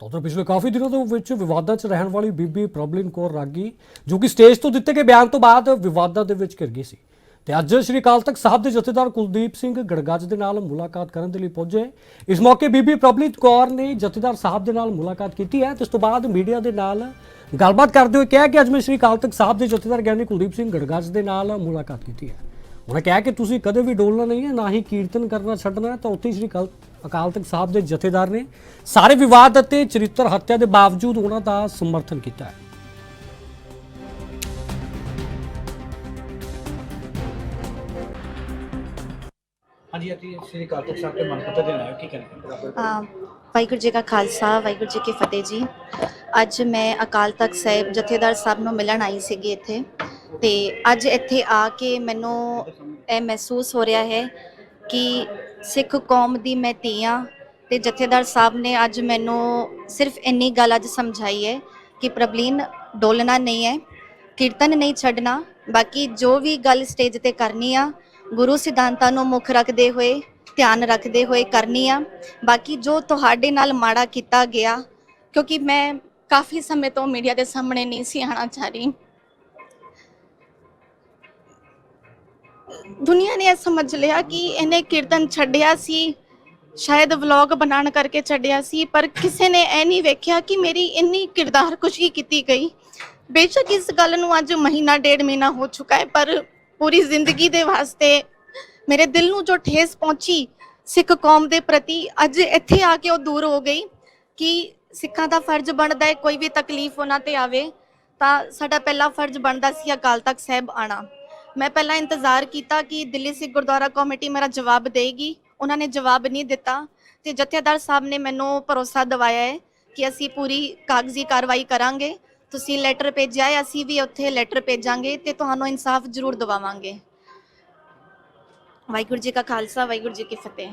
ਤਾਂ ਉੱਧਰ ਪਿਛਲੇ ਕਾਫੀ ਦਿਨਾਂ ਤੋਂ ਵਿੱਚ ਵਿਵਾਦਾਂ 'ਚ ਰਹਿਣ ਵਾਲੀ ਬੀਬੀ ਪ੍ਰਬਲਿਨ ਕੌਰ ਰਾਗੀ, ਜੋ ਕਿ ਸਟੇਜ ਤੋਂ ਦਿੱਤੇ ਗਏ ਬਿਆਨ ਤੋਂ ਬਾਅਦ ਵਿਵਾਦਾਂ ਦੇ ਵਿੱਚ ਘਿਰ ਗਈ ਸੀ। ਤੇ ਅੱਜ ਸ਼੍ਰੀ ਅਕਾਲ ਤਖਤ ਸਾਹਿਬ ਦੇ ਜਥੇਦਾਰ ਕੁਲਦੀਪ ਸਿੰਘ ਗੜਗੱਜ ਦੇ ਨਾਲ ਮੁਲਾਕਾਤ ਕਰਨ ਦੇ ਲਈ ਪਹੁੰਚੇ। ਇਸ ਮੌਕੇ ਬੀਬੀ ਪ੍ਰਬਲਿਨ ਕੌਰ ਨੇ ਜਥੇਦਾਰ ਸਾਹਿਬ ਦੇ ਨਾਲ ਮੁਲਾਕਾਤ ਕੀਤੀ ਹੈ ਤੇ ਇਸ ਤੋਂ ਬਾਅਦ ਮੀਡੀਆ ਦੇ ਨਾਲ ਗੱਲਬਾਤ ਕਰਦੇ ਹੋਏ ਕਿਹਾ ਕਿ ਅੱਜ ਮੈਂ ਸ਼੍ਰੀ ਅਕਾਲ ਤਖਤ ਸਾਹਿਬ ਦੇ ਜਥੇਦਾਰ ਗਿਆਨੀ ਕੁਲਦੀਪ ਸਿੰਘ ਗੜਗੱਜ ਦੇ ਨਾਲ ਮੁਲਾਕਾਤ ਕੀਤੀ ਹੈ। ਉਹਨਾਂ ਕਿਹਾ ਕਿ ਤੁਸੀਂ ਕਦੇ ਵੀ ਡੋਲਣਾ ਨਹੀਂ ਹੈ, ਨਾ ਹੀ ਕੀਰਤਨ ਕਰਨਾ ਛੱਡਣਾ ਹੈ, ਤਾਂ ਉੱਥੇ ਹੀ ਸ਼੍ਰੀ ਅਕਾਲ ਅਕਾਲ ਤਖਤ ਸਾਹਿਬ ਦੇ ਜਥੇਦਾਰ ਨੇ ਸਾਰੇ ਵਿਵਾਦ ਅਤੇ ਚਰਿੱਤਰ ਹੱਤਿਆ ਦੇ ਬਾਵਜੂਦ ਉਹਨਾਂ ਦਾ ਸਮਰਥਨ ਕੀਤਾ ਹੈ। ਹਾਂਜੀ ਅਸੀਂ ਸ੍ਰੀ ਅਕਾਲ ਤਖਤ ਸਾਹਿਬ ਦੇ ਮੰਨਪੱਤਰ ਦੇਣ ਹੋ, ਕੀ ਕਹਿਣਾ ਅ, ਵਾਹਿਗੁਰੂ ਜੀ ਕਾ ਖਾਲਸਾ ਵਾਹਿਗੁਰੂ ਜੀ ਕੀ ਫਤਿਹ ਜੀ। ਅੱਜ ਮੈਂ ਅਕਾਲ ਤਖਤ ਸਾਹਿਬ ਜਥੇਦਾਰ ਸਾਹਿਬ ਨੂੰ ਮਿਲਣ ਆਈ ਸੀਗੀ ਇੱਥੇ ਤੇ ਅੱਜ ਇੱਥੇ ਆ ਕੇ ਮੈਨੂੰ ਇਹ ਮਹਿਸੂਸ ਹੋ ਰਿਹਾ ਹੈ ਕਿ ਸਿੱਖ ਕੌਮ ਦੀ ਮੈਂ ਧੀ ਹਾਂ ਤੇ ਜਥੇਦਾਰ ਸਾਹਿਬ ਨੇ ਅੱਜ ਮੈਨੂੰ ਸਿਰਫ ਇੰਨੀ ਗੱਲ ਅੱਜ ਸਮਝਾਈ ਹੈ ਕਿ ਪ੍ਰਬਲੀਨ, ਡੋਲਣਾ ਨਹੀਂ ਹੈ, ਕੀਰਤਨ ਨਹੀਂ ਛੱਡਣਾ, ਬਾਕੀ ਜੋ ਵੀ ਗੱਲ ਸਟੇਜ ਤੇ ਕਰਨੀ ਆ, ਗੁਰੂ ਸਿਧਾਂਤਾਂ ਨੂੰ ਮੁੱਖ ਰੱਖਦੇ ਹੋਏ, ਧਿਆਨ ਰੱਖਦੇ ਹੋਏ ਕਰਨੀ ਆ, ਬਾਕੀ ਜੋ ਤੁਹਾਡੇ ਨਾਲ ਮਾੜਾ ਕੀਤਾ ਗਿਆ, ਕਿਉਂਕਿ ਮੈਂ ਕਾਫੀ ਸਮੇਂ ਤੋਂ ਮੀਡੀਆ ਦੇ ਸਾਹਮਣੇ ਨਹੀਂ ਸੀ ਆਣਾ ਚਾਹ ਰਹੀ। ਦੁਨੀਆ ਨੇ ਇਹ ਸਮਝ ਲਿਆ ਕਿ ਇਹਨੇ ਕੀਰਤਨ ਛੱਡਿਆ ਸੀ, ਸ਼ਾਇਦ ਵਲੌਗ ਬਣਾਉਣ ਕਰਕੇ ਛੱਡਿਆ ਸੀ, ਪਰ ਕਿਸੇ ਨੇ ਇਹ ਨਹੀਂ ਵੇਖਿਆ ਕਿ ਮੇਰੀ ਇੰਨੀ ਕਿਰਦਾਰ ਕੁਸ਼ੀ ਕੀਤੀ ਗਈ। ਬੇਸ਼ੱਕ ਇਸ ਗੱਲ ਨੂੰ ਅੱਜ ਮਹੀਨਾ ਡੇਢ ਮਹੀਨਾ ਹੋ ਚੁੱਕਾ ਹੈ, ਪਰ ਪੂਰੀ ਜ਼ਿੰਦਗੀ ਦੇ ਵਾਸਤੇ ਮੇਰੇ ਦਿਲ ਨੂੰ ਜੋ ਠੇਸ ਪਹੁੰਚੀ ਸਿੱਖ ਕੌਮ ਦੇ ਪ੍ਰਤੀ, ਅੱਜ ਇੱਥੇ ਆ ਕੇ ਉਹ ਦੂਰ ਹੋ ਗਈ ਕਿ ਸਿੱਖਾਂ ਦਾ ਫਰਜ਼ ਬਣਦਾ ਹੈ ਕੋਈ ਵੀ ਤਕਲੀਫ ਉਹਨਾਂ ਤੇ ਆਵੇ, ਤਾਂ ਸਾਡਾ ਪਹਿਲਾ ਫਰਜ਼ ਬਣਦਾ ਸੀ ਅਕਾਲ ਤਖਤ ਸਾਹਿਬ ਆਣਾ ਮੈਂ ਪਹਿਲਾਂ ਇੰਤਜ਼ਾਰ ਕੀਤਾ ਕਿ ਦਿੱਲੀ ਸਿੱਖ ਗੁਰਦੁਆਰਾ ਕਮੇਟੀ ਮੇਰਾ ਜਵਾਬ ਦੇਗੀ। ਉਹਨਾਂ ਨੇ ਜਵਾਬ ਨਹੀਂ ਦਿੱਤਾ ਤੇ ਜਥੇਦਾਰ ਸਾਹਿਬ ਨੇ ਮੈਨੂੰ ਭਰੋਸਾ ਦਿਵਾਇਆ ਹੈ ਕਿ ਅਸੀਂ ਪੂਰੀ ਕਾਗਜ਼ੀ ਕਾਰਵਾਈ ਕਰਾਂਗੇ। ਤੁਸੀਂ ਲੈਟਰ ਭੇਜਿਆ ਹੈ, ਅਸੀਂ ਵੀ ਉੱਥੇ ਲੈਟਰ ਭੇਜਾਂਗੇ ਤੇ ਤੁਹਾਨੂੰ ਇਨਸਾਫ ਜ਼ਰੂਰ ਦਿਵਾਵਾਂਗੇ। ਵਾਹਿਗੁਰੂ ਜੀ ਕਾ ਖਾਲਸਾ, ਵਾਹਿਗੁਰੂ ਜੀ ਕੀ ਫਤਿਹ।